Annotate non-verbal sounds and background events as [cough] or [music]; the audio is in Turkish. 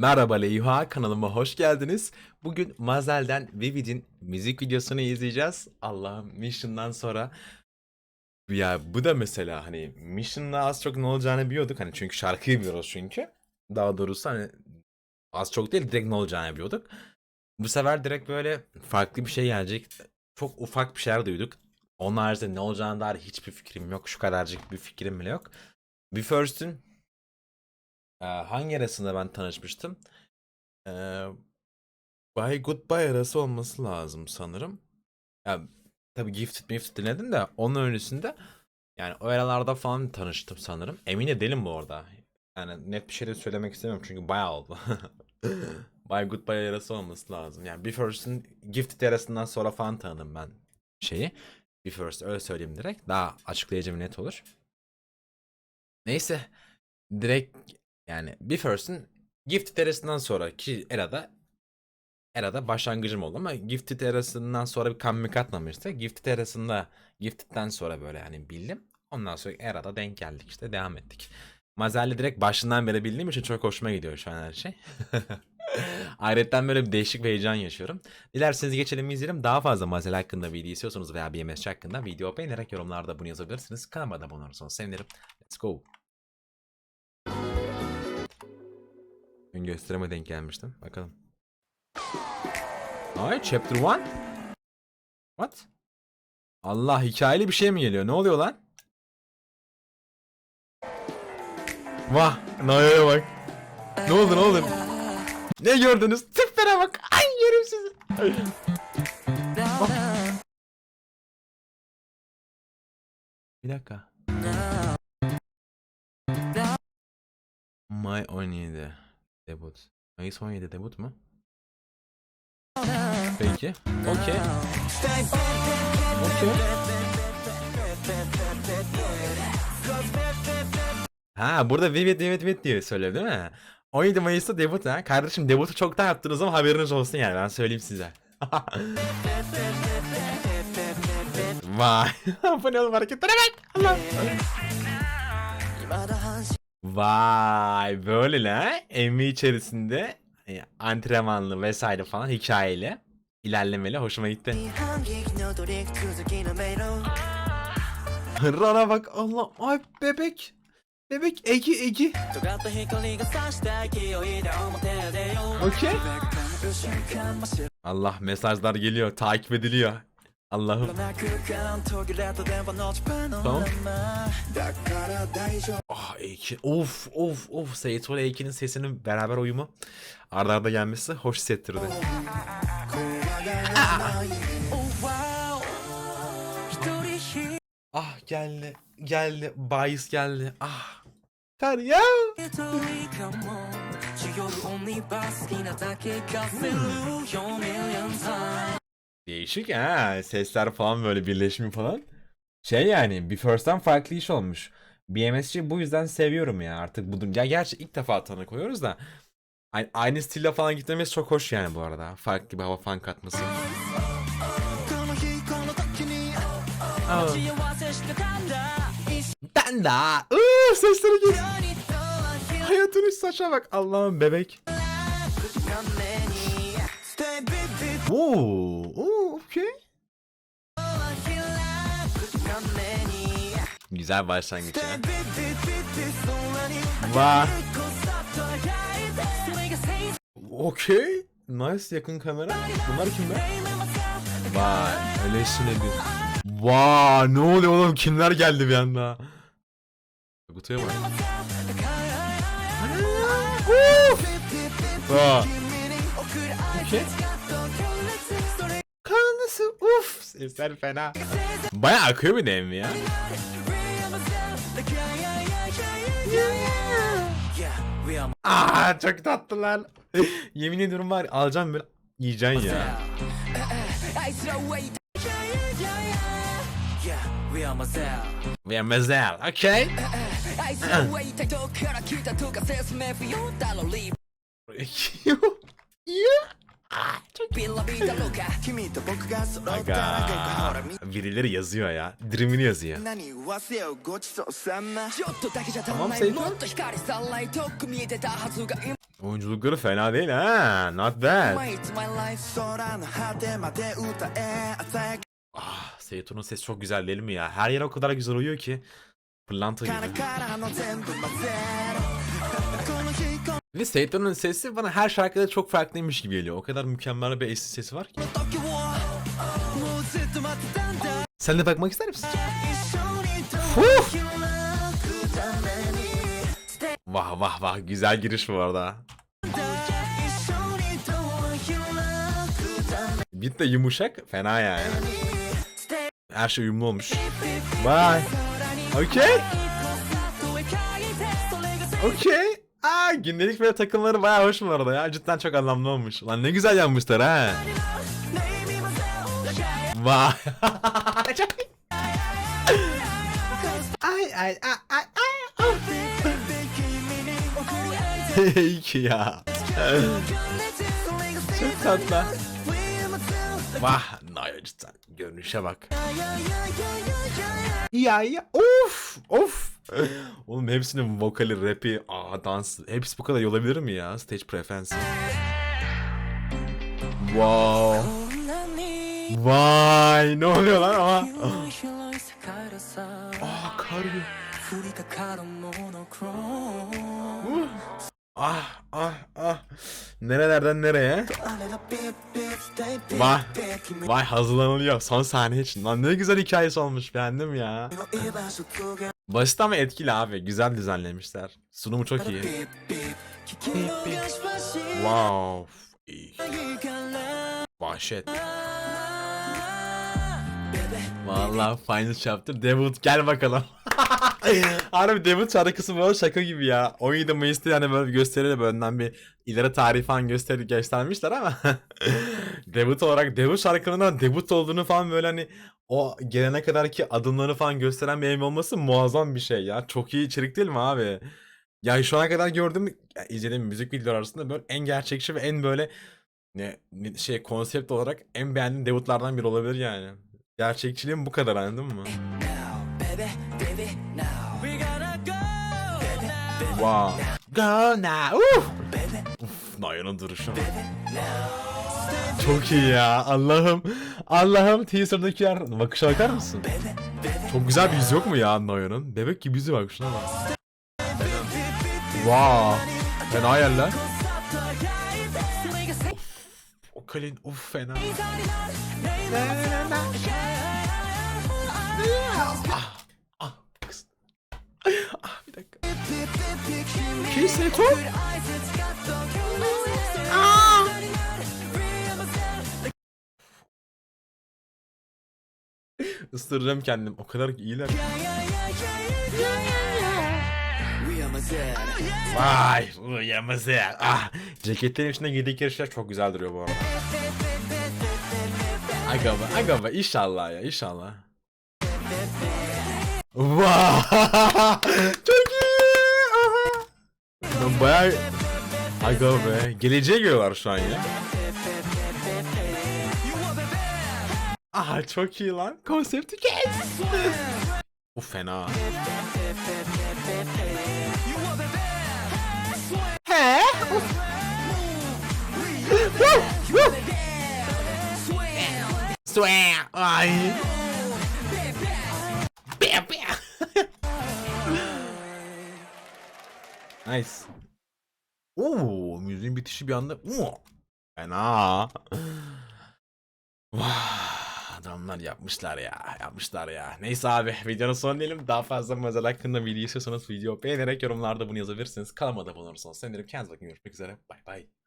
Merhaba Leyha kanalıma hoş geldiniz. Bugün Mazel'den Vivid'in müzik videosunu izleyeceğiz. Allah'ım Mission'dan sonra ya bu da mesela hani Mission'la az çok ne olacağını biliyorduk hani çünkü şarkıyı biliyoruz çünkü. Daha doğrusu hani az çok değil direkt ne olacağını biliyorduk. Bu sefer direkt böyle farklı bir şey gelecek. Çok ufak bir şeyler duyduk. Onun haricinde ne olacağına dair hiçbir fikrim yok. Şu kadarcık bir fikrim bile yok. Be First'ün hangi arasında ben tanışmıştım? Ee, Bye Goodbye arası olması lazım sanırım. Ya, tabii Gifted Gifted dinledim de onun öncesinde yani o aralarda falan tanıştım sanırım. Emin de değilim bu arada. Yani net bir şey de söylemek istemiyorum çünkü bayağı oldu. [laughs] Bye Goodbye arası olması lazım. Yani Be First'ın Gifted arasından sonra falan tanıdım ben şeyi. Be First öyle söyleyeyim direkt. Daha açıklayıcı net olur. Neyse. Direkt yani Be First'ın Gifted erasından sonraki erada erada başlangıcım oldu ama Gifted erasından sonra bir comeback atmamıştı. Gifted erasında Gifted'den sonra böyle hani bildim. Ondan sonra erada denk geldik işte devam ettik. Mazelli direkt başından beri bildiğim için çok hoşuma gidiyor şu an her şey. [laughs] Ayrıca böyle bir değişik bir heyecan yaşıyorum. Dilerseniz geçelim izleyelim. Daha fazla Mazel hakkında video istiyorsanız veya BMS hakkında video beğenerek yorumlarda bunu yazabilirsiniz. Kanalıma da abone olursanız sevinirim. Let's go. Gün gösterime denk gelmiştim. Bakalım. Ay chapter 1. What? Allah hikayeli bir şey mi geliyor? Ne oluyor lan? Vah, Naya'ya bak. Ne oldu ne oldu? Ne gördünüz? Tiplere bak. Ay yerim sizi. Bir dakika. May 17 debut. Mayıs 17 debut mu? Peki. Okey. Okey. Ha burada Vivid Vivid Vivid diye söylüyor değil mi? 17 Mayıs'ta debut ha. Kardeşim debutu çoktan yaptınız ama haberiniz olsun yani ben söyleyeyim size. [laughs] Vay. [laughs] Bu ne oğlum hareketlere bak. Allah. Vay böyle la. MV içerisinde e, antrenmanlı vesaire falan hikayeli ilerlemeli hoşuma gitti. Rana bak Allah ay bebek. Bebek Egi Egi. Okey. Allah mesajlar geliyor takip ediliyor. Allah'ım. Tamam. Ah Eki. Of of of. Seyitol Eki'nin sesinin beraber uyumu arda arda gelmesi hoş hissettirdi. Ah geldi. Geldi. Bayis geldi. Ah. Ter ya. Değişik ha. Sesler falan böyle birleşimi falan. Şey yani bir first'tan farklı iş olmuş. BMSC bu yüzden seviyorum ya artık bu ya gerçi ilk defa tanı koyuyoruz da aynı, aynı stille falan gitmemiz çok hoş yani bu arada. Farklı bir hava falan katması. Aa. Ben de. Iıı, sesleri gel. Hayatın üst saça bak. Allah'ım bebek. Oo, oo, okey. Güzel başlangıç. Vay. Okey. Nice yakın kamera. Bunlar kim be? Vay. Öylesine bir. Vay ne oluyor oğlum kimler geldi bir anda. Kutuya bak. Vay. Okey. Sesler fena. Baya akıyor bir de ya? Aa çok tatlılar. [laughs] Yemin ediyorum var alacağım böyle yiyeceksin ya. We are Mazel, okay? Aga. Birileri yazıyor ya. Dream'ini yazıyor. tamam Seiko. Oyunculukları fena değil ha. Not bad. ah, Seyito'nun sesi çok güzel değil mi ya? Her yer o kadar güzel uyuyor ki. Pırlanta gibi. Ve Seyton'un sesi bana her şarkıda çok farklıymış gibi geliyor. O kadar mükemmel bir eşsiz sesi var ki. Sen de bakmak ister misin? Fuh! Vah vah vah güzel giriş bu arada. Bit de yumuşak fena yani. Her şey uyumlu olmuş. Bye. Okay. Okay. Gündelik böyle takımları baya hoş bu arada ya. Cidden çok anlamlı olmuş. Lan ne güzel yanmışlar ha. Vay. ay ay ay ay ay. İyi ki ya. çok tatlı. Vah Naya cidden görünüşe bak. Ya ya of of [laughs] Oğlum hepsinin vokali, rapi, aa, dans hepsi bu kadar iyi olabilir mi ya? Stage preference. Wow. Vay ne oluyor lan ama. Aa karıyor. Ah ah ah. Nerelerden nereye? Vay. Vay hazırlanılıyor son sahne için. Lan ne güzel hikayesi olmuş beğendim ya. Basit ama etkili abi. Güzel düzenlemişler. Sunumu çok iyi. wow. Vahşet. Vallahi Final Chapter. Debut gel bakalım. [laughs] Harbi debut şarkısı bu arada şaka gibi ya. 17 Mayıs'ta yani böyle bir gösteriyle böyle önden bir ileri tarih falan gösteri göstermişler ama [laughs] debut olarak debut şarkının debut olduğunu falan böyle hani o gelene kadar ki adımlarını falan gösteren bir evim olması muazzam bir şey ya. Çok iyi içerik değil mi abi? Ya şu ana kadar gördüğüm, ya izlediğim müzik videoları arasında böyle en gerçekçi ve en böyle ne, ne- şey konsept olarak en beğendiğim debutlardan biri olabilir yani. Gerçekçiliğim bu kadar anladın mı? Wow. Go now. Uf. Uf, Nayan'ın duruşu. Çok iyi ya. Allah'ım. Allah'ım teaser'daki yer. Bakışa bakar mısın? Çok güzel bir yüz yok mu ya Nayan'ın? Bebek gibi yüzü bak şuna bak. Wow. Fena yerler. O kalin uf fena. Ah. Ah. Ah bir dakika. Kimse top. Isıracağım kendim. O kadar iyiler. Vay uyamazı. Ah. Ceketlerin içinde giydikleri şeyler çok güzel duruyor bu arada. Aga be, aga be inşallah ya inşallah. Vay. [laughs] çok iyi. Aha. Ben bayağı... Aga be. Geleceğe geliyorlar şu an ya. Aha çok iyi lan. Konsepti kes. Bu fena. He? Swag. Ay. Nice. Oo, müziğin bitişi bir anda. Fena. Vah, adamlar yapmışlar ya. Yapmışlar ya. Neyse abi videonun sonu diyelim. Daha fazla Mazel hakkında video istiyorsanız video beğenerek yorumlarda bunu yazabilirsiniz. Kanalıma da abone olursanız sevinirim. Kendinize bakın. Görüşmek üzere. Bay bay.